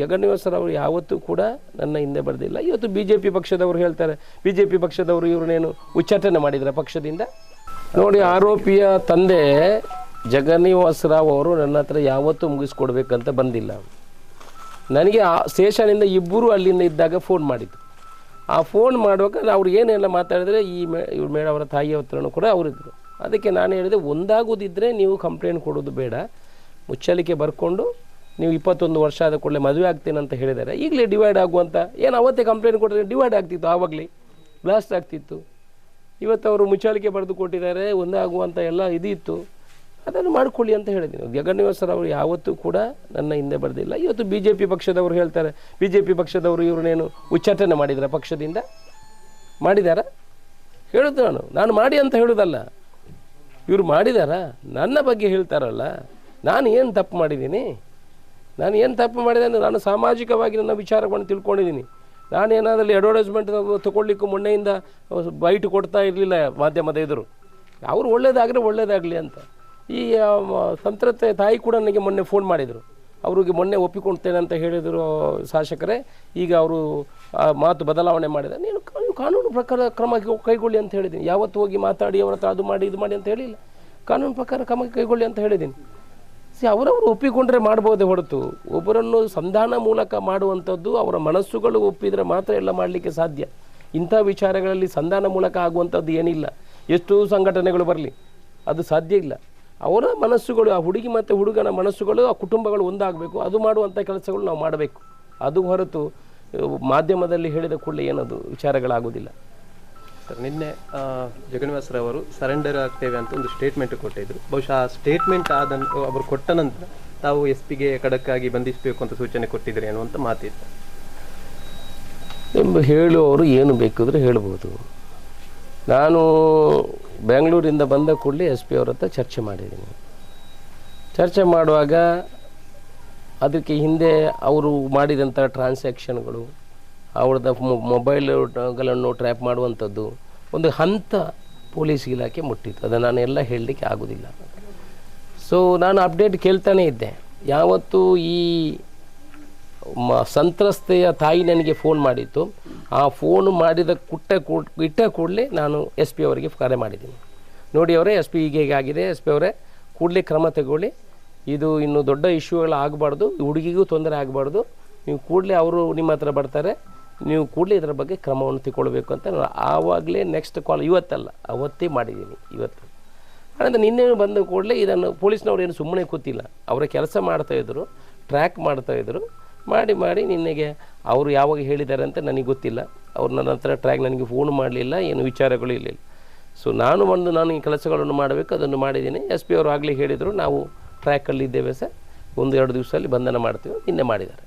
Jagannivas sir ಅವರು ಯಾವತ್ತೂ ಕೂಡ ನನ್ನ ಹಿಂದೆ ಬರೆದಿಲ್ಲ. ಇವತ್ತು ಬಿ ಜೆ ಪಿ ಪಕ್ಷದವರು ಹೇಳ್ತಾರೆ ಬಿ ಜೆ ಪಿ ಪಕ್ಷದವರು ಇವ್ರನ್ನೇನು ಉಚ್ಚಾಟನೆ ಮಾಡಿದ್ರೆ ಪಕ್ಷದಿಂದ? ನೋಡಿ, ಆರೋಪಿಯ ತಂದೆ ರಾವ್ ಅವರು ನನ್ನ ಹತ್ರ ಯಾವತ್ತೂ ಮುಗಿಸ್ಕೊಡ್ಬೇಕಂತ ಬಂದಿಲ್ಲ. ನನಗೆ ಆ ಸ್ಟೇಷನಿಂದ ಇಬ್ಬರು ಅಲ್ಲಿಂದ ಇದ್ದಾಗ ಫೋನ್ ಮಾಡಿದ್ದು ಆ ಫೋನ್ ಮಾಡುವಾಗ ಅವ್ರು ಏನೆಲ್ಲ ಮಾತಾಡಿದ್ರೆ ಈ ಮೇ, ಇವ್ರ ಮೇಡ ಅವರ ತಾಯಿ ಹತ್ರನೂ ಕೂಡ ಅವರಿದ್ದರು ಅದಕ್ಕೆ ನಾನು ಹೇಳಿದೆ ಒಂದಾಗೋದಿದ್ದರೆ ನೀವು ಕಂಪ್ಲೇಂಟ್ ಕೊಡೋದು ಬೇಡ. ಮುಚ್ಚಲಿಕೆ ಬರ್ಕೊಂಡು ನೀವು ಇಪ್ಪತ್ತೊಂದು ವರ್ಷ ಆದ ಕೂಡಲೇ ಮದುವೆ ಆಗ್ತೇನೆ ಅಂತ ಹೇಳಿದ್ದಾರೆ. ಈಗಲೇ ಡಿವೈಡ್ ಆಗುವಂತ, ಏನು ಅವತ್ತೇ ಕಂಪ್ಲೇಂಟ್ ಕೊಟ್ಟರೆ ಡಿವೈಡ್ ಆಗ್ತಿತ್ತು, ಆವಾಗಲೇ ಬ್ಲಾಸ್ಟ್ ಆಗ್ತಿತ್ತು. ಇವತ್ತು ಅವರು ಮುಚ್ಚಾಲಿಕೆ ಬರೆದು ಕೊಟ್ಟಿದ್ದಾರೆ ಒಂದಾಗುವಂಥ ಎಲ್ಲ ಇದು ಇತ್ತು ಅದನ್ನು ಮಾಡಿಕೊಳ್ಳಿ ಅಂತ ಹೇಳಿದ್ದೀನಿ. ಜಗನ್ನಿವಾಸ ಸರ್ ಅವರು ಯಾವತ್ತೂ ಕೂಡ ನನ್ನ ಹಿಂದೆ ಬರೆದಿಲ್ಲ. ಇವತ್ತು ಬಿ ಜೆ ಪಿ ಪಕ್ಷದವರು ಹೇಳ್ತಾರೆ ಬಿ ಜೆ ಪಿ ಪಕ್ಷದವರು ಇವ್ರನ್ನೇನು ಉಚ್ಚಾಟನೆ ಮಾಡಿದ್ದಾರೆ ಪಕ್ಷದಿಂದ? ಮಾಡಿದಾರ? ಹೇಳೋದು ನಾನು. ನಾನು ಮಾಡಿ ಅಂತ ಹೇಳೋದಲ್ಲ. ಇವರು ಮಾಡಿದಾರ? ನನ್ನ ಬಗ್ಗೆ ಹೇಳ್ತಾರಲ್ಲ. ನಾನು ಏನು ತಪ್ಪು ಮಾಡಿದ್ದೀನಿ? ನಾನು ಏನು ತಪ್ಪು ಮಾಡಿದೆ ಅಂದರೆ ನಾನು ಸಾಮಾಜಿಕವಾಗಿ ನನ್ನ ವಿಚಾರವನ್ನು ತಿಳ್ಕೊಂಡಿದ್ದೀನಿ. ನಾನು ಏನಾದರೂ ಅಡ್ವರ್ಟೈಸ್ಮೆಂಟ್ ತಗೊಳ್ಲಿಕ್ಕೂ ಮೊನ್ನೆಯಿಂದ ಬೈಟ್ ಕೊಡ್ತಾ ಇರಲಿಲ್ಲ ಮಾಧ್ಯಮದ ಎದುರು. ಅವರು ಒಳ್ಳೇದಾದರೆ ಒಳ್ಳೇದಾಗಲಿ ಅಂತ. ಈ ಸಂತ್ರತೆ ತಾಯಿ ಕೂಡ ನನಗೆ ಮೊನ್ನೆ ಫೋನ್ ಮಾಡಿದರು. ಅವ್ರಿಗೆ ಮೊನ್ನೆ ಒಪ್ಪಿಕೊಳ್ತೇನೆ ಅಂತ ಹೇಳಿದರು, ಶಾಸಕರೇ. ಈಗ ಅವರು ಮಾತು ಬದಲಾವಣೆ ಮಾಡಿದ ನೀನು ಕಾನೂನು ಪ್ರಕಾರ ಕ್ರಮ ಕೈಗೊಳ್ಳಿ ಅಂತ ಹೇಳಿದ್ದೀನಿ. ಯಾವತ್ತು ಹೋಗಿ ಮಾತಾಡಿ, ಅವ್ರ ಅದು ಮಾಡಿ, ಇದು ಮಾಡಿ ಅಂತ ಹೇಳಿಲ್ಲ. ಕಾನೂನು ಪ್ರಕಾರ ಕ್ರಮ ಕೈಗೊಳ್ಳಿ ಅಂತ ಹೇಳಿದ್ದೀನಿ. ಸಿ, ಅವರವರು ಒಪ್ಪಿಕೊಂಡ್ರೆ ಮಾಡ್ಬೋದೇ ಹೊರತು. ಒಬ್ಬರನ್ನು ಸಂಧಾನ ಮೂಲಕ ಮಾಡುವಂಥದ್ದು ಅವರ ಮನಸ್ಸುಗಳು ಒಪ್ಪಿದರೆ ಮಾತ್ರ ಎಲ್ಲ ಮಾಡಲಿಕ್ಕೆ ಸಾಧ್ಯ. ಇಂಥ ವಿಚಾರಗಳಲ್ಲಿ ಸಂಧಾನ ಮೂಲಕ ಆಗುವಂಥದ್ದು ಏನಿಲ್ಲ. ಎಷ್ಟು ಸಂಘಟನೆಗಳು ಬರಲಿ, ಅದು ಸಾಧ್ಯ ಇಲ್ಲ. ಅವರ ಮನಸ್ಸುಗಳು, ಆ ಹುಡುಗಿ ಮತ್ತು ಹುಡುಗನ ಮನಸ್ಸುಗಳು, ಆ ಕುಟುಂಬಗಳು ಒಂದಾಗಬೇಕು. ಅದು ಮಾಡುವಂಥ ಕೆಲಸಗಳು ನಾವು ಮಾಡಬೇಕು. ಅದು ಹೊರತು, ಮಾಧ್ಯಮದಲ್ಲಿ ಹೇಳಿದ ಕೂಡಲೇ ಏನದು ವಿಚಾರಗಳಾಗೋದಿಲ್ಲ ಸರ್, ನಿನ್ನೆ ಜಗನ್ವಾಸ್ ಅವರು ಸರೆಂಡರ್ ಆಗ್ತೇವೆ ಅಂತ ಒಂದು ಸ್ಟೇಟ್ಮೆಂಟ್ ಕೊಟ್ಟಿದ್ರು. ಬಹುಶಃ ಆ ಸ್ಟೇಟ್ಮೆಂಟ್ ಆದ ಅವರು ಕೊಟ್ಟ ನಂತರ ತಾವು ಎಸ್ ಪಿಗೆ ಖಡಕ್ಕಾಗಿ ಬಂಧಿಸಬೇಕು ಅಂತ ಸೂಚನೆ ಕೊಟ್ಟಿದ್ರಿ ಅನ್ನುವಂಥ ಮಾತಿತ್ತು. ಎಂಬ ಹೇಳುವವರು ಏನು ಬೇಕಿದ್ರೆ ಹೇಳ್ಬೋದು. ನಾನು ಬೆಂಗಳೂರಿಂದ ಬಂದ ಕೂಡಲೇ ಎಸ್ ಪಿ ಅವ್ರ ಹತ್ರ ಚರ್ಚೆ ಮಾಡಿದ್ದೀನಿ. ಚರ್ಚೆ ಮಾಡುವಾಗ ಅದಕ್ಕೆ ಹಿಂದೆ ಅವರು ಮಾಡಿದಂಥ ಟ್ರಾನ್ಸಾಕ್ಷನ್ಗಳು ಅವ್ರದ್ದು ಮೊಬೈಲ್ಗಳನ್ನು ಟ್ರ್ಯಾಪ್ ಮಾಡುವಂಥದ್ದು ಒಂದು ಹಂತ ಪೊಲೀಸ್ ಇಲಾಖೆ ಮುಟ್ಟಿತ್ತು. ಅದನ್ನು ನಾನು ಎಲ್ಲ ಹೇಳಲಿಕ್ಕೆ ಆಗೋದಿಲ್ಲ. ಸೊ ನಾನು ಅಪ್ಡೇಟ್ ಕೇಳ್ತಾನೇ ಇದ್ದೆ. ಯಾವತ್ತು ಈ ಮ, ಸಂತ್ರಸ್ತೆಯ ತಾಯಿ ನನಗೆ ಫೋನ್ ಮಾಡಿತ್ತು. ಆ ಫೋನ್ ಮಾಡಿದ ಕುಟ್ಟ ಇಟ್ಟ ಕೂಡಲೇ ನಾನು ಎಸ್ ಪಿ ಅವರಿಗೆ ಕರೆ ಮಾಡಿದ್ದೀನಿ. ನೋಡಿ ಅವರೇ, ಎಸ್ ಪಿ ಹೀಗೆ ಆಗಿದೆ. ಎಸ್ ಪಿ ಅವರೇ, ಕೂಡಲೇ ಕ್ರಮ ತಗೊಳ್ಳಿ. ಇದು ಇನ್ನು ದೊಡ್ಡ ಇಶ್ಯೂಗಳು ಆಗಬಾರ್ದು. ಹುಡುಗಿಗೂ ತೊಂದರೆ ಆಗಬಾರ್ದು. ನೀವು ಕೂಡಲೇ ಅವರು ನಿಮ್ಮ ಹತ್ರ ಬರ್ತಾರೆ. ನೀವು ಕೂಡಲೇ ಇದರ ಬಗ್ಗೆ ಕ್ರಮವನ್ನು ತಗೊಳ್ಬೇಕು ಅಂತ ನಾನು ಆವಾಗಲೇ ನೆಕ್ಸ್ಟ್ ಕಾಲ್ ಇವತ್ತಲ್ಲ, ಅವತ್ತೇ ಮಾಡಿದ್ದೀನಿ, ಇವತ್ತು. ಅಂದರೆ ನಿನ್ನೆ ಬಂದ ಕೂಡಲೇ ಇದನ್ನು ಪೊಲೀಸ್ನವ್ರು ಏನು ಸುಮ್ಮನೆ ಕೂತಿಲ್ಲ. ಅವರ ಕೆಲಸ ಮಾಡ್ತಾಯಿದ್ರು ಟ್ರ್ಯಾಕ್ ಮಾಡ್ತಾಯಿದ್ರು ಮಾಡಿ ಮಾಡಿ ನಿನಗೆ ಅವರು ಯಾವಾಗ ಹೇಳಿದ್ದಾರೆ ಅಂತ ನನಗೆ ಗೊತ್ತಿಲ್ಲ. ಅವ್ರು ನನ್ನ ಹತ್ರ ಟ್ರ್ಯಾಕ್ ನನಗೆ ಫೋನ್ ಮಾಡಲಿಲ್ಲ, ಏನು ವಿಚಾರಗಳು ಇರಲಿಲ್ಲ. ಸೊ ನಾನು ಒಂದು, ನಾನು ಈ ಕೆಲಸಗಳನ್ನು ಮಾಡಬೇಕು, ಅದನ್ನು ಮಾಡಿದ್ದೀನಿ. ಎಸ್ ಪಿ ಅವರು ಆಗಲೇ ಹೇಳಿದರು, ನಾವು ಟ್ರ್ಯಾಕಲ್ಲಿ ಇದ್ದೇವೆ ಸರ್. ಒಂದು, ಎರಡು ದಿವಸದಲ್ಲಿ ಬಂಧನ ಮಾಡ್ತೀವಿ, ನಿನ್ನೆ ಮಾಡಿದ್ದಾರೆ.